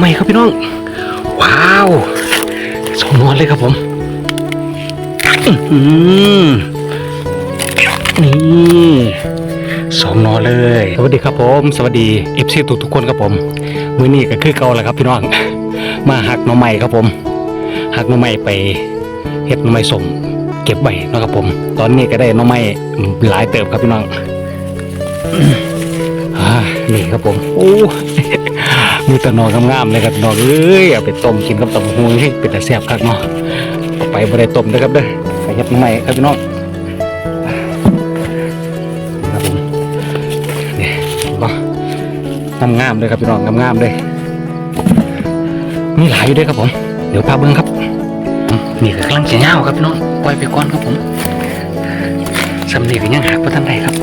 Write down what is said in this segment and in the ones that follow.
ใหม่ครับพี่น้อง ว้าวสองนอนเลยครับผมนี่สองนอนเลย สวัสดีครับผม สวัสดีเอฟซีทุกทุกคนครับผม มือนี้ก็คือเก่าแล้วครับพี่น้อง มาหักหน่อไม้ครับผมหักหน่อไม้ไปเฮ็ดหน่อไม้สมเก็บไว้นะครับผม ตอนนี้ก็ได้หน่อไม้หลายเติบครับพี่น้อง นี่ครับผมโอ้มีตะนองามๆเลยครับนองเอ้ยเอาไปต้มกินกับตำบักหูให้เป็นแต่แซ่บคักเนาะเอาไปบ่ได้ต้มเด้อครับเด้อไปเฮ็ดใหม่ครับพี่น้องครับผมนี่บ่งามๆเลยครับพี่น้องงามๆเลยมีหลายอยู่ด้วยครับผม เดี๋ยวพาเบิ่งครับนี่คือกำลังจะยาวครับพี่น้องปล่อยไปก่อนครับผมสำนีก็ยังหาบ่ทันได้ครับ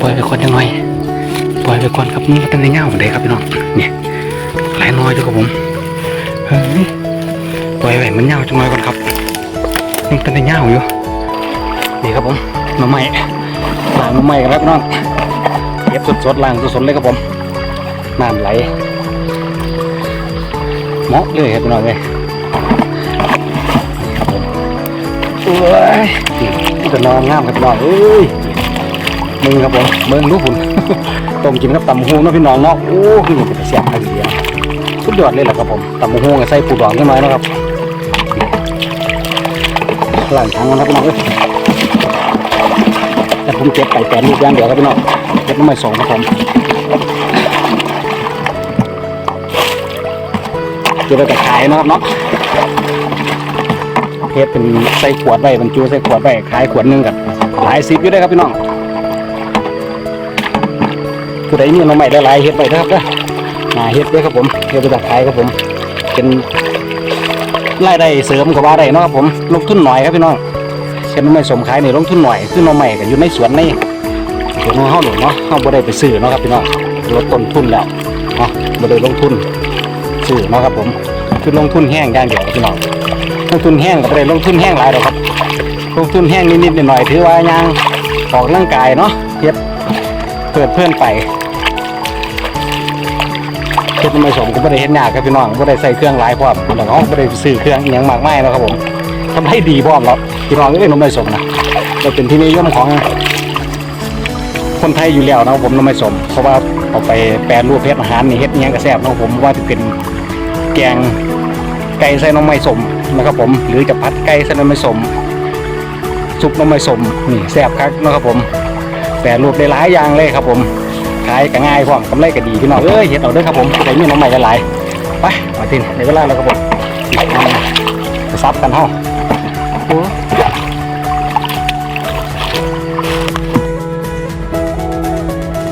ปล่อยไปก่อนจังหน่อย ล่อยไปก่อนครับมันตั้งแต่เงาเลยครับพี่น้องเนี่ยหลายน้อยด้วยครับผมเฮ้ยปล่อยไว้มันเงาจังหน่อยก่อนครับยังตั้งแต่เงาอยู่นี่ครับผมมาใหม่ล้างมาใหม่กันแล้วพี่น้องเก็บสดๆล้างสดๆเลยครับผมน้ำไหลเหมาะเลยครับพี่น้องเลยครับผมเอ้ยนี่จะนอนงามครับพี่น้องเอ้ยมึงครับผมมืองรู้ผุน ต้มกินกับตำหูเนาะพี่น้องเนาะโอ้คือมันเป็นเสียงไทยเดียสุดยอดเลยแหละครับผมตำหูกับใส่ปูดองขึ้นมาเนะครับหลังทางมันครับพี่น้องเอ้ยแต่ผมเก็บไก่แปดลูกอย่างเดียวครับพี่น้องเก็บน้ำไม่สองครับผมเก็บไปแต่ขายนะครับเนาะเทปเป็นใส่ขวดไว้บรรจุใส่ขวดไว้ขายขวดหนึงกับหลายสิบอยู่ได้ครับพี่น้อง ผู้ใดมีหน่อไม้หลายๆเฮ็ดไปนะครับเด้อหาเฮ็ดเด้อครับผมเฮ็ดไปจากขายครับผม เป็นรายได้เสริมก็ว่าได้เนาะครับผมลงทุนหน่อยครับพี่น้องเช่นหน่อไม้สมขายนี่ลงทุนหน่อยคือหน่อไม้ก็อยู่ในสวนในสวนของเฮาหนูเนาะเฮาบ่ได้ไปซื้อเนาะครับพี่น้องลดต้นทุนแล้วเนาะบ่ได้ลงทุนซื้อเนาะครับผมคือลงทุนแห้งอย่างเดียวพี่น้องลงทุนแห้งก็บ่ได้ลงทุนแห้งหลายดอกครับลงทุนแห้งนิดๆหน่อยๆถือว่ายังออกร่างกายเนาะเฮ็ดเปิดเพื่อนไป เฮ็ดไม่สมก็ไม่ได้เฮ็ดยากครับพี่น้องไม่ได้ใส่เครื่องหลายพร้อมแล้วก็ไม่ได้ซื้อเครื่องอหยังมากมายแล้วครับผมทำให้ดีพร้อมแล้วพี่น้องก็เลยนมไม่สมนะเราเป็นที่นิยมของคนไทยอยู่แล้วนะครับผมนมไม่สม เพราะว่าเอาไปแปรรูปเฮ็ดอาหารนี่เฮ็ดอิหยังก็แซ่บนะครับผมว่าจะเป็นแกงไก่ใส่นมไม่สมนะครับผม หรือจะผัดไก่ใส่นมไม่สมซุปนมไม่สมนี่แซ่บคักนะครับผมแปรรูปได้หลายอย่างเลยครับผม ขายก็ง่ายพร้อมกำไรก็ดีพี่น้องเอ้ยเห็ดเอาเด้อครับผมใส่มีน้องใหม่หลายไปมาถิงในเวลาแล้วครับผมไปซับกันห้องโฮา